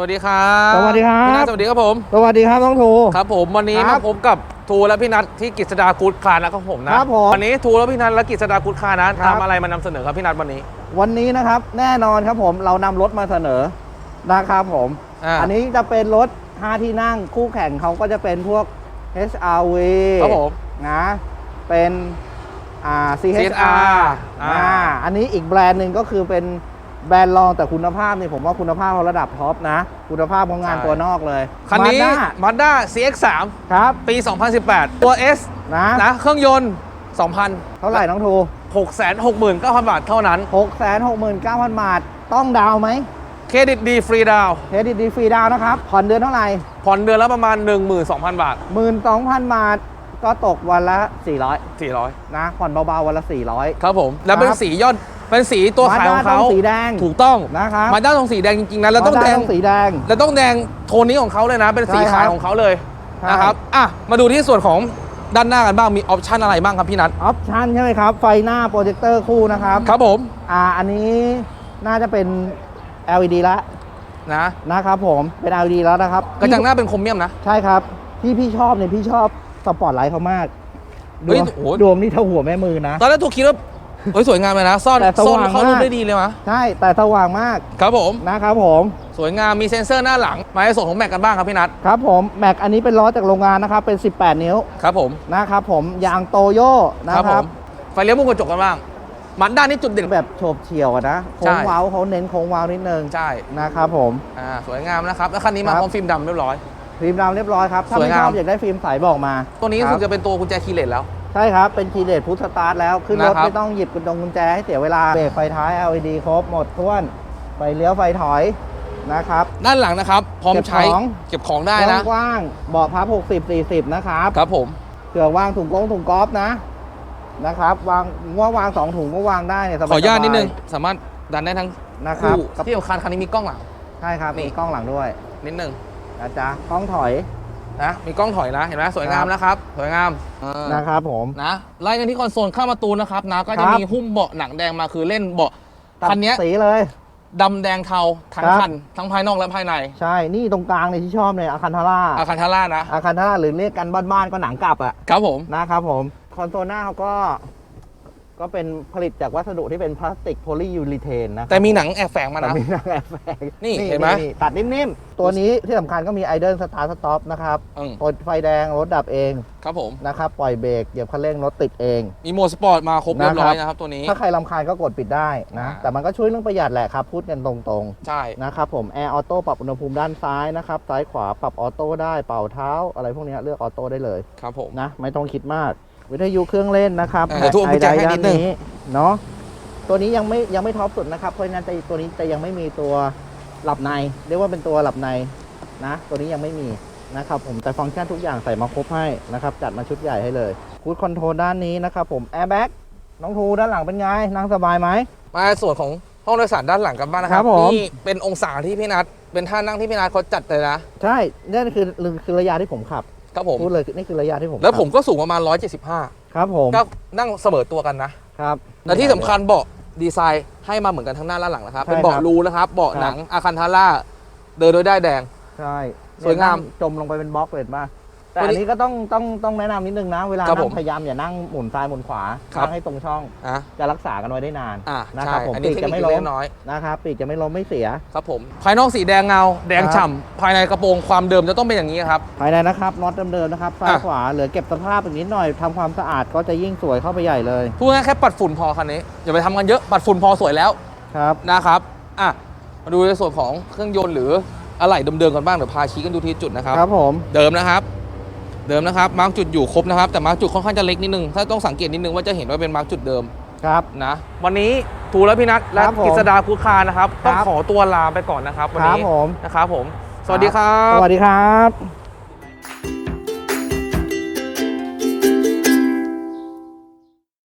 วัสดีครับสวัสดีครับ พี่นัทสวัสดีครับผม สวัสดีครับน้องทูครับผมวันนี้ครัมาบพบกับทูและพี่นัทที่กิษดากูดคาร์นะครับผมนะครับผมวันนี้ทูและพี่นัทและกิษดากูดคาร์นะครับทำอะไรมานำเสนอครับพี่นัทวันนี้ วันนี้นะครับแน่นอนครับผมเรานำรถมาเสนอนะครับผมอ่าอันนี้จะเป็นรถ 5 ที่นั่งคู่แข่งเขาก็จะเป็นพวก HRV ครับผม นะเป็นอ่า CHR CHR อ่า อ่าอันนี้อีกแบรนด์หนึ่งก็คือเป็น แบรนด์รองแต่คุณภาพนี่ผมว่าคุณภาพเขาระดับท็อปนะ คุณภาพของงานตัวนอกเลยคันนี้ Mazda Mazda CX3 ครับปี 2018 ตัว S นะนะเครื่องยนต์ 2,000 เท่าไหร่น้องทู669,000 บาทเท่านั้น 669,000 บาท ต้องดาวน์ไหมเครดิตดีฟรีดาวน์เครดิตดีฟรีดาวน์นะครับผ่อนเดือนเท่าไหร่ ผ่อนเดือนละประมาณ 12,000 บาท 12,000 บาท ก็ตกวันละ 400 400 นะผ่อนเบาๆวันละ 400 ครับผม แล้วเป็นครับ สียอด เป็นสีตัวขายของ Mazda ต้เขาองสีแดงถูกต้องนะครับมาด้าต้องสีแดงจริงๆนะแล้วต้อง Mazda แดงสีแดงแล้วต้องแดงโทนนี้ของเขาเลยนะ เป็นสีใช่ครับขายของเขาเลยใช่นะครับอะมาดูที่ส่วนของด้านหน้ากันบ้างมีออปชันอะไรบ้างครับพี่นัทออปชันใช่ไหมครับ ไฟหน้าโปรเจคเตอร์คู่นะครับครับผมอ่าอันนี้น่าจะเป็น LED แล้วนะนะครับผมเป็น LED แล้วนะครับกระจังหน้าเป็นโครเมียมนะ ใช่ครับ ที่พี่ชอบเนี่ยพี่ชอบสปอร์ตไลท์เขามากเฮ้ดยวงโอ้โหดวงนี่เท่าหัวแม่มือนะ ตอนแรกทูกคิดว่า เฮ้ยสวยงามเลยนะซ่อนแต่สซ่อนว่างเข้ารูปมาก ได้ดีเลยมะใช่แต่สว่างมากครับผม นะครับผมสวยงามมีเซ็นเซอร์หน้าหลังมาในส่วนของแม็กกันบ้างครับพี่นัทครับผมแม็กอันนี้เป็นล้อจากโรงงานนะครับเป็น 18 นิ้วครับผมนะครับผมยางโตโย่นะครับคผรับ มไฟเลี้ยวมุมกระจกกันบ้างมันด้านนี้จุดเด่น แบบโฉบเฉี่ยวอะนะโค้ใช่ งเว้าเขาเน้นโค้งเว้านิดนึงใช่นะครับผม อ่าสวยงามนะครับแล้วคันนี้มาครับ พร้อมฟิล์มดำเรียบร้อย ฟิล์มดำเรียบร้อยครับ ถ้าสวยไม่งาม ชอบอยากได้ฟิล์มใสบอกมาตัวนี้ครู้รับสึกจะเป็นตัวกุญแจคีย์เลสแล้ว ใช่ครับ เป็นคีย์เลสพุทสตาร์ทแล้ว ขึ้นรถนะครับ ไม่ต้องหยิบกุญจงกุญแจให้เสียเวลา เบรกไฟท้าย LED ครบ หมดท้วน ไฟเลี้ยวไฟถอยนะครับ ด้านหลังนะครับ พร้อมใช้ เก็บของ เก็บของได้นะกว้างๆเบาะพับ 60 40 นะครับ ครับผมเผื่อวางถุงกงถุงกอล์ฟนะ นะครับ วางว่าวางสองถุงก็วางได้เนี่ยสบายขออนุญาตๆนิดนึง สามารถดันได้ทั้งนะครับคู่ที่สำคัญคันนี้มีกล้องหลัง ใช่ครับ นี่ มีกล้องหลังด้วยนิดนึง นะจ๊ะกล้องถอย นะมีกล้องถอยนะเห็นไหมสวยงามครับนะครับ สวยงามเออนะครับผมนะไล่กันที่คอนโซลข้างประตูนะครับนะก็คจะรับมีหุ้มเบาะหนังแดงมาคือเล่นเบาะตัดคันเนี้ยสีเลยดำแดงเทาทั้งครับคันทั้งภายนอกและภายใน ใช่ นี่ตรงกลางเนี่ยที่ชอบเนี่ยอาคันทาร่าอาคารทาร่านะอาคันทาร่าหรือเรียกกันบ้านๆก็หนังกลับอะครับผมนะครับผมคอนโซลหน้าเขาก็ ก็เป็นผลิตจากวัสดุที่เป็นพลาสติกโพลียูริเทนนะแต่มีหนังแอบแฝงมาแต่นะ มีหนังแอบแฝงนี่เห็นไหม ตัดนิ่มๆ ตัวนี้ที่สำคัญก็มีไอเดิลสตาร์สต็อปนะครับอืมกดไฟแดงรถดับเองครับผม นะครับ ปล่อยเบรกเหยียบคันเร่งรถติดเอง มีโหมดสปอร์ตมาครบเรียบร้อยนะครับนะครับตัวนี้ ถ้าใครลำคาญก็กดปิดได้นะ อ่า แต่มันก็ช่วยเรื่องประหยัดแหละครับ พูดกันตรงๆใช่นะครับผมแอร์ออโต้ปรับอุณหภูมิด้านซ้ายนะครับ ซ้ายขวาปรับออโต้ได้เป่าเท้า อะไรพวกเนี้ยเลือกออโต้ได้เลยครับผม นะ ไม่ต้องคิดมาก วิทยุเครื่องเล่นนะครับเออทุกคนไฮไดแจ้งให้นิดนึงเนาะตัวนี้ยังไม่ยังไม่ท็อปสุดนะครับเพราะฉะนั้นแต่ตัวนี้แต่ยังไม่มีตัวหลับใน เรียกว่าเป็นตัวหลับในนะ ตัวนี้ยังไม่มีนะครับผมแต่ฟังก์ชันทุกอย่างใส่มาครบให้นะครับ จัดมาชุดใหญ่ให้เลยคูดคอนโทรลด้านนี้นะครับผมแอร์แบ็กน้องทูด้านหลังเป็นไงนั่งสบายไหมมาส่วนของห้องโดยสารด้านหลังกันบ้างนะคครัรับบผมนี่เป็นองศาที่พี่นัทเป็นท่านั่งที่พี่นัทเขาจัดเลยนะ ใช่นี่คือคือระยะที่ผมขับ ครับผม พูดเลยนี่คือระยะที่ผมแล้วขับผมก็สูงประมาณ 175ครับผมก็นั่งเสมอตัวกันนะครับและที่สำคัญเบาะดีไซน์ให้มาเหมือนกันทั้งหน้าและหลังนะครับใช่เป็นเบาะครับรูนะครับเบาะครับหนังอาคันทาร่าเดินโดยได้ายแดง ใช่สวยงาม จมลงไปเป็นบล็อกเลยป่ะ แต่ตัวนี้อันนี้ก็ต้องต้องต้องแนะนำนิดนึงนะ เวลาครับผนั่มงพยายามอย่านั่งหมุนซ้ายหมุนขวาครับ นั่งให้ตรงช่อง อะจะรักษากันไว้ได้นานอะนะคใช่รับผมอันนี้ปีเทกคจะนิไม่คล้เล็มกน้อยนะครับปีกจะไม่ล้มไม่เสีย ครับผม ภายนอกสีแดงเงา แดงครับฉ่ำภายในกระโปรงความเดิมจะต้องเป็นอย่างนี้ครับ ภายในนะครับน็อตเดิมๆนะครับซ้ายอะ ขวาเหลือเก็บสภาพอีกนิดหน่อยทำความสะอาดก็จะยิ่งสวยเข้าไปใหญ่เลยพูดง่ายๆแค่ปัดฝุ่นพอคันนี้อย่าไปทำกันเยอะปัดฝุ่นพอสวยแล้ว ครับ นะครับ อะ มาดูในส่วนของเครื่องยนต์หรืออะไหล่เดิมๆกันบ้าง เดี๋ยวพาชี้กันดูทีละจุดนะครับ ครับผม เดิมนะครับ เดิมนะครับมาร์กจุดอยู่ครบนะครับแต่มาร์กจุดค่อนข้างจะเล็กนิดนึงถ้าต้องสังเกตนิดนึงว่าจะเห็นว่าเป็นมาร์กจุดเดิมครับ นะวันนี้ทูและพี่นัทและครับผมกิษดาคูคานะครับครับ ต้องขอตัวลาไปก่อนนะครับวันครับนี้ผม นะครับผม สวัสดีครับ สวัสดีครับ